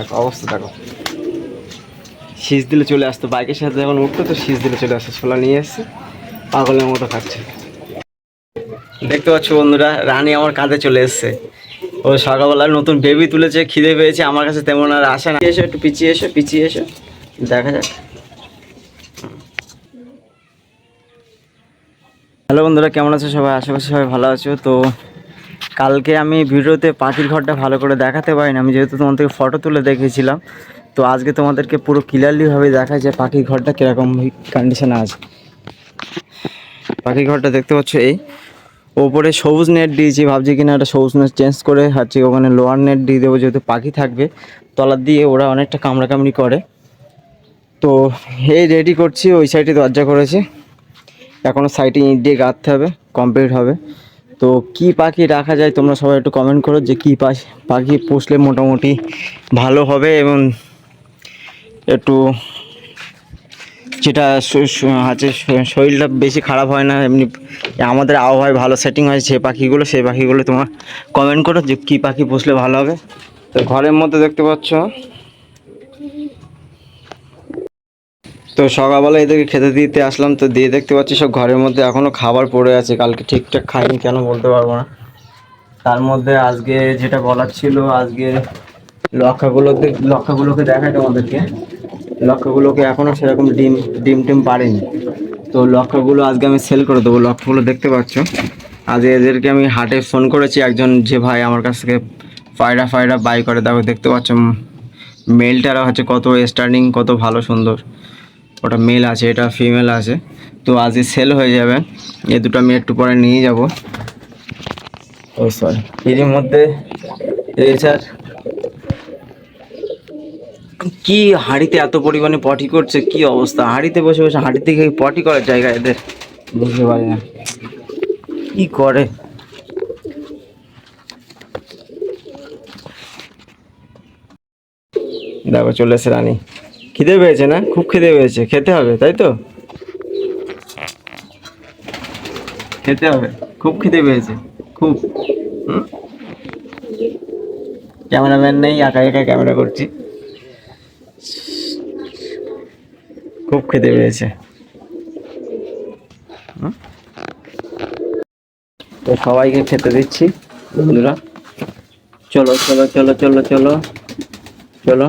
দেখো, অবস্থা দেখো। শীষ দিলে চলে আসতো, বাইকের সাথে যখন উঠতো, তো শীষ দিলে চলে আসতো, ছোলা নিয়ে এসছে, পাগলের মতো খাচ্ছে। দেখতে পাচ্ছ বন্ধুরা, রানী আমার কাঁধে চলে এসছে। ও সকালবেলা নতুন বেবি তুলেছে, খিদে পেয়েছে, আমার কাছে তেমন আর আসে না এসো, একটু পিছিয়ে এসো পিছিয়ে এসো, দেখা যাক। হ্যালো বন্ধুরা, কেমন আছো সবাই? আশেপাশে সবাই ভালো আছো। তো কালকে আমি ভিডিওতে পাখির ঘরটা ভালো করে দেখাতে পারিনি। আমি যেহেতু তোমার থেকে ফটো তুলে দেখেছিলাম তো আজকে তোমাদেরকে পুরো ক্লিয়ারলিভাবে দেখায় যে পাখির ঘরটা কীরকম কন্ডিশনে আছে। পাখির ঘরটা দেখতে পাচ্ছ এই। ওপরে সবুজ নেট দিয়েছি ভাবছি কিনা একটা সবুজ নেট চেঞ্জ করে, হচ্ছে ওখানে লোয়ার নেট দিয়ে দেবো যেহেতু পাখি থাকবে, তলার দিয়ে ওরা অনেকটা কামড়াকামড়ি করে। তো এই রেডি করছি, ওই সাইডে দরজা করেছি। এখনও সাইডে ইট দিয়ে গাঁথতে হবে কমপ্লিট হবে। তো কি পাখি রাখা যায় তোমরা সবাই একটু কমেন্ট করো যে কী পাখি পাখি পুষলে মোটামুটি ভালো হবে এবং একটু যেটা আছে শরীরটা বেশি খারাপ হয় না, এমনি আমাদের আবহাওয়ায় ভালো সেটিং হয় সেই পাখিগুলো সেই পাখিগুলো তোমরা কমেন্ট করো যে কী পাখি পুষলে ভালো হবে। তো ঘরের মধ্যে দেখতে পাচ্ছ তো সকালবেলা এদেরকে খেতে দিতে আসলাম, তো দিয়ে দেখতে পাচ্ছি সব ঘরের মধ্যে এখনও খাবার পড়ে আছে, কালকে ঠিকঠাক খাইনি, কেন বলতে পারব না। তার মধ্যে আজকে যেটা বলার ছিল, আজকে লক্ষাগুলোকে লক্ষাগুলোকে দেখায় তোমাদেরকে। লক্ষাগুলোকে এখনও সেরকম ডিম ডিম টিম পারেনি তো লক্ষাগুলো আজকে আমি সেল করে দেবো, লক্ষাগুলো দেখতে পাচ্ছ। আজ এদেরকে আমি হাটে ফোন করেছি, একজন যে ভাই আমার কাছ থেকে ফায়রা ফায়রা বাই করে দেখো দেখতে পাচ্ছ মেলটারা হচ্ছে কত স্টার্নিং কত ভালো, সুন্দর। ওটা মেল আছে, এটা ফিমেল আছে। তো আজকে সেল হয়ে যাবে। এ দুটো আমি একটু পরে নিয়ে যাব। ও সরি এর মধ্যে এই স্যার কি হাঁড়িতে এত পরিমাণে পটি করছে, কি অবস্থা? হাঁড়িতে বসে বসে হাঁড়ি থেকে পটি করার জায়গা এদের বুঝতে পারি না। কি করে? দেখো, চলে এসে রানী। খিদে পেয়েছে না? খুব খিদে পেয়েছে। খেতে হবে, তাই তো? খেতে হবে। খুব খিদে পেয়েছে। খুব? ক্যামেরাম্যান নেই, একা একা ক্যামেরা করছি। খুব খেতে পেয়েছে? তো সবাইকে খেতে দিচ্ছি, বন্ধুরা। চলো চলো চলো চলো চলো চলো।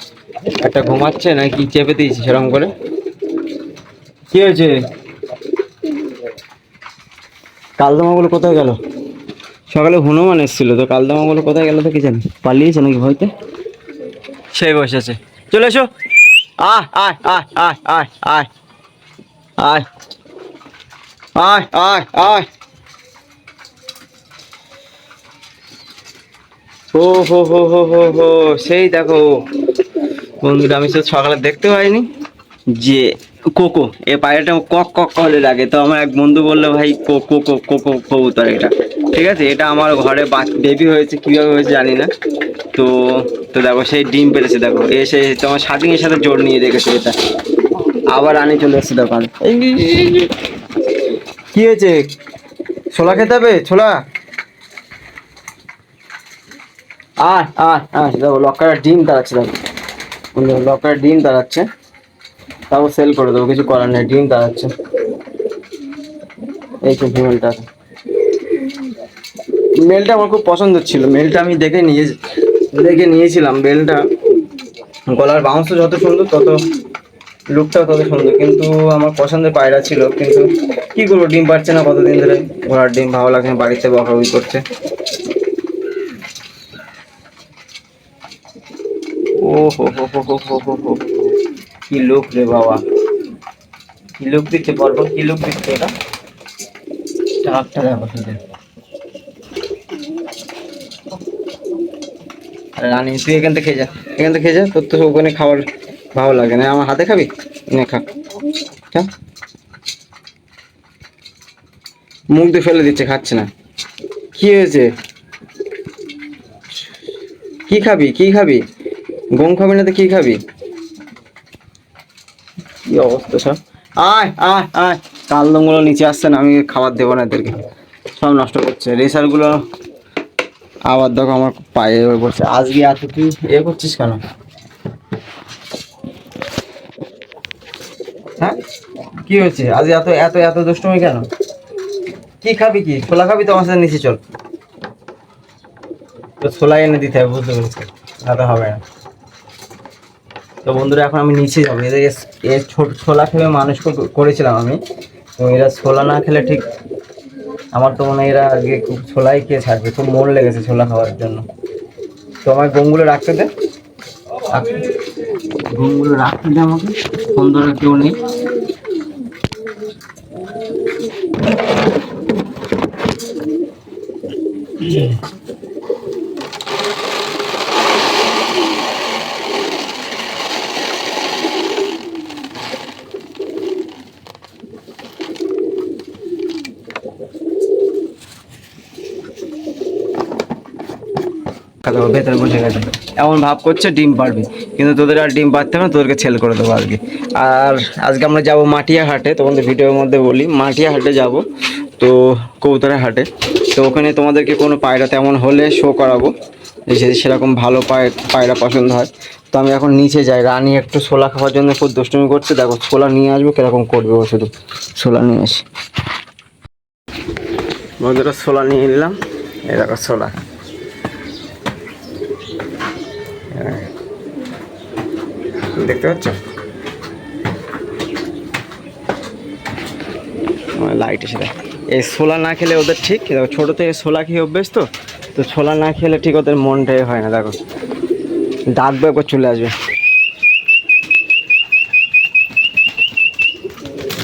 একটা ঘুমাচ্ছে না কি চেপে দিয়েছি সেরকম করে? কি হয়েছে? কালদমাগুলো কোথায় গেল? সকালে হনুমান এসেছিল তো কালদমাগুলো কোথায় গেল তো কি জানি? পালিয়েছে নাকি ভয়তে? সেই বসে আছে। চলে এসো। আয় আয় আয় আয় আয় আয় আয় আয় আয় আয়। ও হো হো হো হো হো সেই দেখো। বন্ধুরা আমি তো সকালে দেখতে পাইনি যে কোকো এ পায়রাটা কক কক করে লাগে তো আমার এক বন্ধু বলল ভাই কোকো কোকো কবুতর এটা। ঠিক আছে এটা আমার ঘরে বেবি হয়েছে কীভাবে হয়েছে জানি না। তো তো দেখো সেই ডিম পেরেছে দেখো। এসে তোমার শার্টিংয়ের সাথে জোর নিয়ে রেখেছে এটা। আবার আনি চলে এসছে দোকান। কি হয়েছে? ছোলা খেতে হবে? ছোলা? আয় আয় আয় দেখো লকারের ডিম দাঁড়াচ্ছে দেখো। লকারের ডিম দাঁড়াচ্ছে তাও সেল করে দেবো, কিছু করার নেই, ডিম দাঁড়াচ্ছে এই তো ফিমেলটা মেলটা আমার খুব পছন্দ ছিল মেলটা আমি দেখে নিয়ে, দেখে নিয়েছিলাম মেলটা গলার বাউন্স যত সুন্দর, তত লুকটাও তত সুন্দর, কিন্তু আমার পছন্দের পায়রা ছিল, কিন্তু কি করব, ডিম পাচ্ছে না কতদিন ধরে? ঘোড়ার ডিম ভালো লাগে বাড়িতে বকাবকি করছে। ও হো হো হো হো হো হো হো কি লোক রে বাবা। কি লোক দিচ্ছে পরপর কি লোক দিচ্ছে এটা? টাকটা দেখো শুধু রানী, তুই এখান থেকে খেয়ে যা, এখান থেকে খেয়ে যা, তোর তো ওখানে খাবার ভালো লাগে না। আমার হাতে খাবি? নে, খা। খা মুখ দিয়ে ফেলে দিচ্ছে, খাচ্ছে না। কি হয়েছে? কি খাবি? কি খাবি? গম খাবি না তো কি খাবি? কি অবস্থা সব? আয় আয় আয়। কালদমগুলো নিচে আসছে না, আমি খাবার দেবো না এদেরকে। সব নষ্ট করছে। রেসারগুলো আবার দেখো আমার পায়ে পড়ছে। আজকে এত তুই এ করছিস কেন? হ্যাঁ? কি হয়েছে আজ এত এত এত দুষ্টুমি কেন? কি খাবি কি? ছোলা খাবি তো আমার সাথে? নিচে চল। তো ছোলা এনে দিতে হবে, বুঝতে পেরেছি হবে না। তো বন্ধুরা, এখন আমি নিচে যাব। এদের এ ছোট ছোলা খেলে মানুষ করেছিলাম আমি। তো এরা ছোলা না খেলে ঠিক আমার তো মনে হয় এরা আগে খুব ছোলাই খেয়ে থাকবে খুব মন লেগেছে ছোলা খাওয়ার জন্য। তো আমার গমগুলো রাখতে দে। গমগুলো রাখতে দে আমাকে। ফোন ধরে কেউ নেই। দেখো ভেতরে বসে গেছে। এমন ভাব করছে ডিম পারবি। কিন্তু তোদের আর ডিম পারতে হবে না, তোদেরকে ছেল করে দেবো আর কি আর আজকে আমরা যাব মাটিয়া হাটে তোমাদের ভিডিওর মধ্যে বলি মাটিয়া হাটে যাব, তো কবুতরের হাটে। তো ওখানে তোমাদেরকে কোনো পায়রা তেমন হলে শো করাবো। যে সেরকম ভালো পায়, পায়রা পছন্দ হয়। তো আমি এখন নিচে যাই। রানী একটু ছোলা খাওয়ার জন্য খুব দুষ্টুমি করছে। দেখো, ছোলা নিয়ে আসব, কীরকম করবে ও শুধু। ছোলা নিয়ে আসি বন্ধুরা, ছোলা নিয়ে নিলাম। এই দেখো ছোলা। দেখতে পাচ্ছ? লাইট এসে দেয় এই ছোলা না খেলে ওদের ঠিক, দেখো ছোটো থেকে ছোলা খেয়ে অভ্যেস তো তো ছোলা না খেলে ঠিক ওদের মনটাই হয় না, দেখো। ডাকবে একবার চলে আসবে।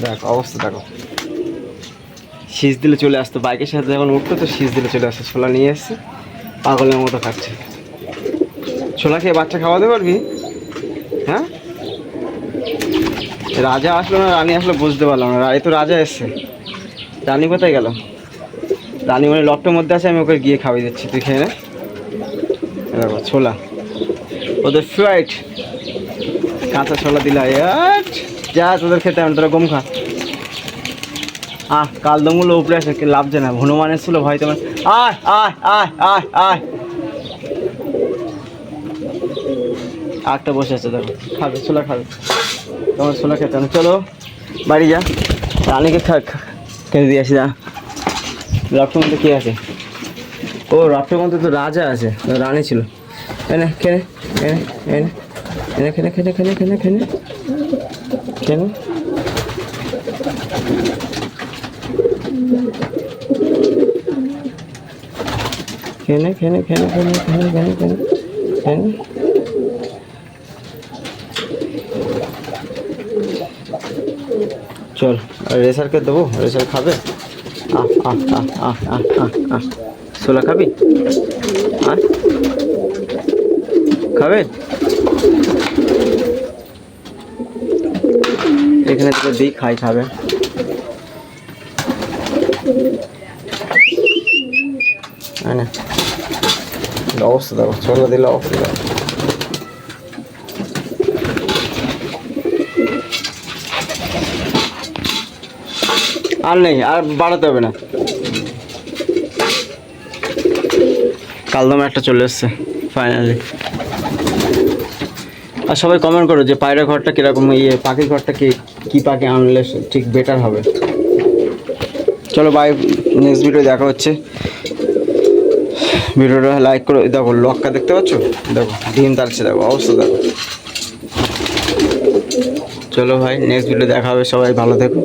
দেখো, অবস্থা দেখো। শীষ দিলে চলে আসতো, বাইকের সাথে যখন উঠতো তো শীষ দিলে চলে আসতো, ছোলা নিয়ে এসছে, পাগলের মতো খাচ্ছে। ছোলা খেয়ে বাচ্চা খাওয়াতে পারবি হ্যাঁ? রাজা আসলো না, রানী আসলো বুঝতে পারলাম না। এই তো রাজা এসছে। রানী কোথায় গেল? রানী মানে লকটার মধ্যে আছে, আমি ওকে গিয়ে খাওয়াই দিচ্ছি। তুই খেয়ে নে। দেখো ছোলা। ওদের ফ্লাইট কাঁচা ছোলা দিলা। যা, তোদের খেতে আমি তোরা গম খা। আহ কালদমগুলো উপরে কি লাভ জানা। হনুমান এসেছিল, ভয় তোমার। আয় আয় আয় আয় আয়। আটটা বসে আছে দেখো খাবে ছোলা খাবে তোমার ছোলা খেতে না। চলো বাড়ি যা রানীকে খেতে দিয়ে আসি যা রক্তের মধ্যে কে আছে ও রক্তের মধ্যে তো রাজা আছে রানী ছিল এনে খেলে এনে এনে এনে খেনে খেনে খেলে খেলে খেলে খেনে খেনে খেনে খেনে খেলে খেনে খেনে খেনে খেনে চল রেসারকে দেবো, রেসার খাবে? আহ আহ আহ খাবি? আর? খাবে? এখানে তোকে দিই, খাই, খাবে। অবস্থা দেখো, ছোলা দিলে অবস্থা দেখো। আর নেই, আর বাড়াতে হবে না। কালদমে একটা চলে এসছে ফাইনালি আর সবাই কমেন্ট করো যে পায়রা ঘরটা কীরকম ইয়ে পাখির ঘরটা কি, কী পাখি আনলে ঠিক বেটার হবে। চলো বাই নেক্সট ভিডিও দেখা হচ্ছে। ভিডিওটা লাইক করো দেখো লক্কা দেখতে পাচ্ছ? দেখো, ডিম তালছে দেখো, অবস্থা দেখো। চলো ভাই নেক্সট ভিডিও দেখা হবে, সবাই ভালো থেকো।